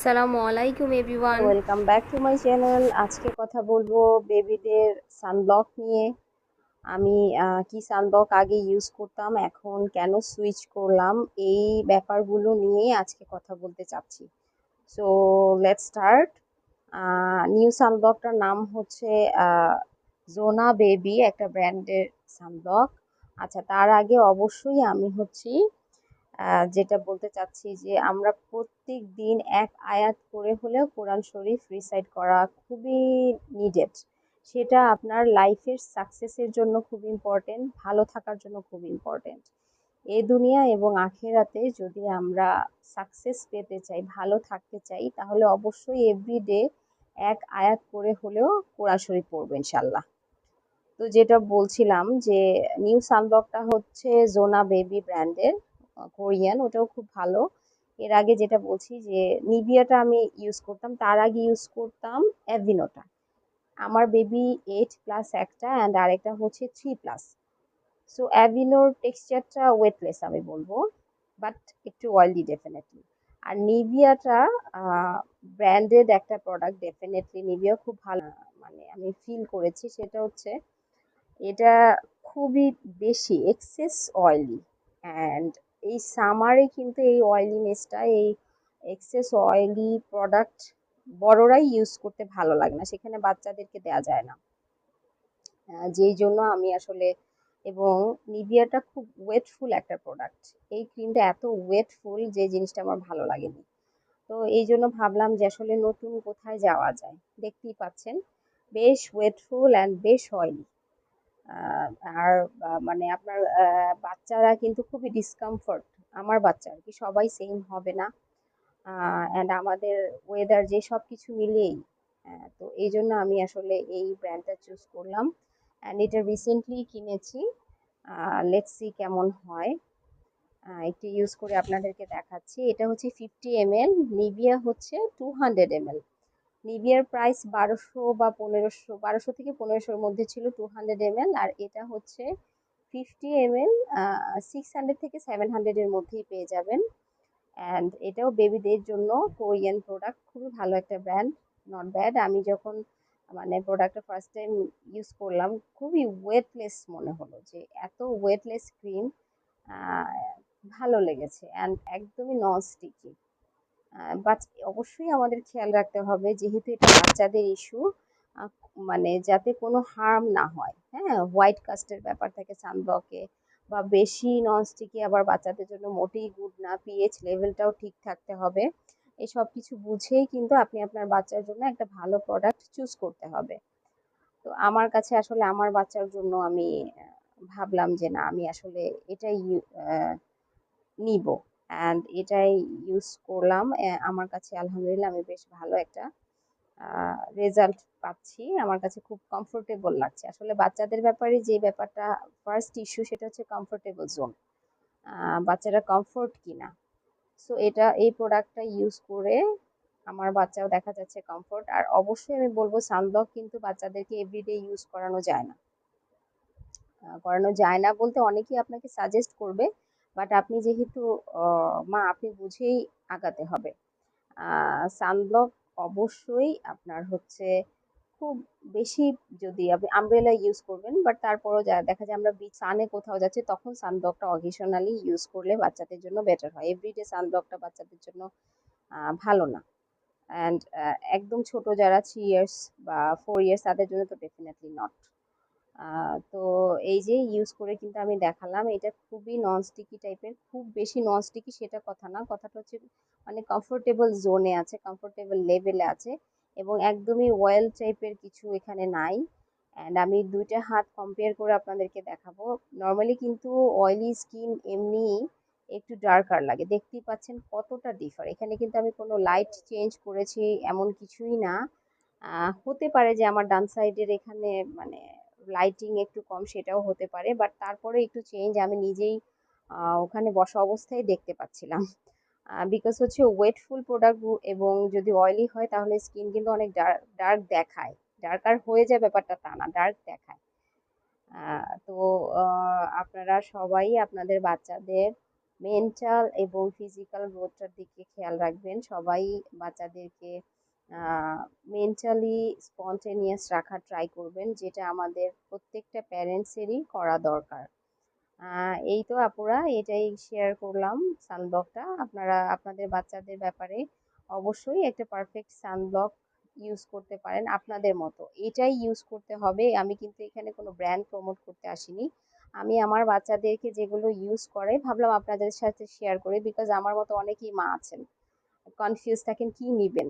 আসসালামু আলাইকুম everyone welcome back to my channel আজকে কথা বলব বেবিদের সানব্লক নিয়ে। আমি কি সানব্লক আগে ইউজ করতাম, এখন কেন সুইচ করলাম, এই ব্যাপারগুলো নিয়ে আজকে কথা বলতে চাচ্ছি। সো লেটস স্টার্ট নিউ সানব্লকটার নাম হচ্ছে জোনা বেবি একটা ব্র্যান্ডের সানব্লক আচ্ছা তার আগে অবশ্যই আমি হচ্ছি যেটা বলতে চাচ্ছি যে আমরা প্রত্যেক দিন এক আয়াত করে হলেও কোরআন শরীফ রিসাইড করা খুবই নিডেড সেটা আপনার লাইফের সাকসেসের জন্য খুব ইম্পর্টেন্ট ভালো থাকার জন্য খুব ইম্পর্টেন্ট এ দুনিয়া এবং আখেরাতে যদি আমরা সাকসেস পেতে চাই, ভালো থাকতে চাই, তাহলে অবশ্যই এভরিডে এক আয়াত করে হলেও কোরআন শরীফ পড়ব ইনশাল্লাহ তো যেটা বলছিলাম যে নিউ সানব্লকটা হচ্ছে জোনা বেবি ব্র্যান্ডের কোরিয়ান ওটাও খুব ভালো। এর আগে যেটা বলছি যে নিভিয়াটা আমি ইউজ করতাম, তার আগে ইউজ করতাম অ্যাভিনোটা আমার বেবি এইট প্লাস একটা অ্যান্ড আরেকটা হচ্ছে থ্রি প্লাস সো অ্যাভিনোর টেক্সচারটা ওয়েটলেস আমি বলব বাট একটু অয়েলি ডেফিনেটলি আর নিভিয়াটা ব্র্যান্ডেড একটা প্রোডাক্ট ডেফিনেটলি নিভিয়া খুব ভালো মানে আমি ফিল করেছি, সেটা হচ্ছে এটা খুবই বেশি এক্সেস অয়েলি অ্যান্ড এই সামারে কিন্তু এই অয়েলিনেসটা এই এক্সেস অয়েলি প্রোডাক্ট বড়রাই ইউজ করতে ভালো লাগে না। সেখানে বাচ্চাদেরকে দেওয়া যায় না। যেই জন্য আমি আসলে এবং নিভিয়াটা খুব ওয়েটফুল একটা প্রোডাক্ট এই ক্রিমটা এত ওয়েটফুল যে জিনিসটা আমার ভালো লাগেনি। তো এই জন্য ভাবলাম যে আসলে নতুন কোথায় যাওয়া যায়? দেখতেই পাচ্ছেন, বেশ ওয়েটফুল অ্যান্ড বেশ অয়েলি আর মানে আপনার বাচ্চারা কিন্তু খুবই ডিসকমফোর্ট আমার বাচ্চা আর কি সবাই সেম হবে না? অ্যান্ড আমাদের ওয়েদার যে সব কিছু মিলিয়েই আহ, তো এই জন্য আমি আসলে এই ব্র্যান্ডটা চুজ করলাম। অ্যান্ড এটা রিসেন্টলি কিনেছি। লেটস কেমন হয়। একটু ইউজ করে আপনাদেরকে দেখাচ্ছি। এটা হচ্ছে ফিফটি এম এল নিভিয়া হচ্ছে টু হান্ড্রেড এম এল নিভিয়ার প্রাইস বারোশো বা পনেরোশো, বারোশো থেকে পনেরোশোর মধ্যে ছিল টু হান্ড্রেড এম এল আর এটা হচ্ছে fifty M L six hundred থেকে সেভেন হান্ড্রেডের মধ্যেই পেয়ে যাবেন। অ্যান্ড এটাও বেবিদের জন্য কোরিয়ান প্রোডাক্ট খুবই ভালো একটা ব্র্যান্ড নট ব্যাড আমি যখন মানে প্রোডাক্টটা ফার্স্ট টাইম ইউজ করলাম, খুবই ওয়েটলেস মনে হলো যে এত ওয়েটলেস ক্রিম ভালো লেগেছে। অ্যান্ড একদমই নন স্টিকি বাট অবশ্যই আমাদের খেয়াল রাখতে হবে যেহেতু এটা বাচ্চাদের ইস্যু মানে যাতে কোনো হার্ম না হয়। হ্যাঁ হোয়াইট কাস্টের ব্যাপার থাকে সানব্লকে বা বেশি ননস্টিকি আবার বাচ্চাদের জন্য মোটেই গুড না। পিএইচ লেভেলটাও ঠিক থাকতে হবে। এই সব কিছু বুঝেই কিন্তু আপনি আপনার বাচ্চার জন্য একটা ভালো প্রোডাক্ট চুজ করতে হবে। তো আমার কাছে আসলে আমার বাচ্চার জন্য আমি ভাবলাম যে না, আমি আসলে এটাই নিব। এটাই ইউজ করলাম। আমার কাছে আলহামদুলিল্লাহ আমি বেশ ভালো একটা রেজাল্ট পাচ্ছি। আমার কাছে খুব কমফোর্টেবল লাগছে। আসলে বাচ্চাদের ব্যাপারে যে ব্যাপারটা ফার্স্ট ইস্যু সেটা হচ্ছে কমফোর্টেবল জোন বাচ্চারা কমফোর্ট কিনা। সো এটা, এই প্রোডাক্টটা ইউজ করে আমার বাচ্চাও দেখা যাচ্ছে কমফোর্ট আর অবশ্যই আমি বলব সানব্লক কিন্তু বাচ্চাদেরকে এভরিডে ইউজ করানো যায় না। করানো যায় না বলতে অনেকেই আপনাকে সাজেস্ট করবে বাট আপনি যেহেতু মা, আপনি বুঝেই আগাতে হবে। সানব্লক অবশ্যই আপনার হচ্ছে খুব বেশি যদি আপনি আমব্রেলা ইউজ করবেন বাট তারপরও যা, দেখা যায় আমরা সানে কোথাও যাচ্ছি, তখন সানব্লকটা অকেশনালি ইউজ করলে বাচ্চাদের জন্য বেটার হয়। এভরিডে সানব্লকটা বাচ্চাদের জন্য ভালো না। অ্যান্ড একদম ছোট যারা থ্রি ইয়ার্স বা ফোর ইয়ার্স তাদের জন্য তো ডেফিনেটলি নট তো এই যে ইউজ করে কিন্তু আমি দেখালাম, এটা খুবই নন স্টিকি টাইপের খুব বেশি নন স্টিকি সেটা কথা না। কথাটা হচ্ছে মানে কমফোর্টেবল জোনে আছে কমফোর্টেবল লেভেলে আছে এবং একদমই অয়েল টাইপের কিছু এখানে নাই। অ্যান্ড আমি দুইটা হাত কম্পেয়ার করে আপনাদেরকে দেখাবো। নর্মালি কিন্তু অয়েলি স্কিন এমনি একটু ডার্কার লাগে। দেখতেই পাচ্ছেন কতটা ডিফার এখানে কিন্তু আমি কোনো লাইট চেঞ্জ করেছি এমন কিছুই না। হতে পারে যে আমার ডান সাইডের এখানে মানে লাইটিং একটু কম সেটাও হতে পারে বাট তারপরে একটু চেঞ্জ আমি নিজেই ওখানে বসা অবস্থায় দেখতে পাচ্ছিলাম। বিকজ হচ্ছে ওয়েটফুল প্রোডাক্ট এবং যদি অয়েলি হয় তাহলে স্কিন কিন্তু অনেক ডার্ক দেখায়। ডার্কার হয়ে যায় ব্যাপারটা তা না ডার্ক দেখায়। তো আপনারা সবাই আপনাদের বাচ্চাদের মেন্টাল এবং ফিজিক্যাল গ্রোথটার দিকে খেয়াল রাখবেন। সবাই বাচ্চাদেরকে মেন্টালি স্পন্টেনিয়াস রাখার ট্রাই করবেন, যেটা আমাদের প্রত্যেকটা প্যারেন্টসেরই করা দরকার। এই তো আপুরা, এটাই শেয়ার করলাম সানব্লকটা আপনারা, আপনাদের বাচ্চাদের ব্যাপারে অবশ্যই একটা পারফেক্ট সানব্লক ইউজ করতে পারেন আপনাদের মতো। এটাই ইউজ করতে হবে। আমি কিন্তু এখানে কোনো ব্র্যান্ড প্রমোট করতে আসিনি। আমি আমার বাচ্চাদেরকে যেগুলো ইউজ করে, ভাবলাম আপনাদের সাথে শেয়ার করি বিকজ আমার মতো অনেকেই মা আছেন। কনফিউজ থাকেন কি নিবেন?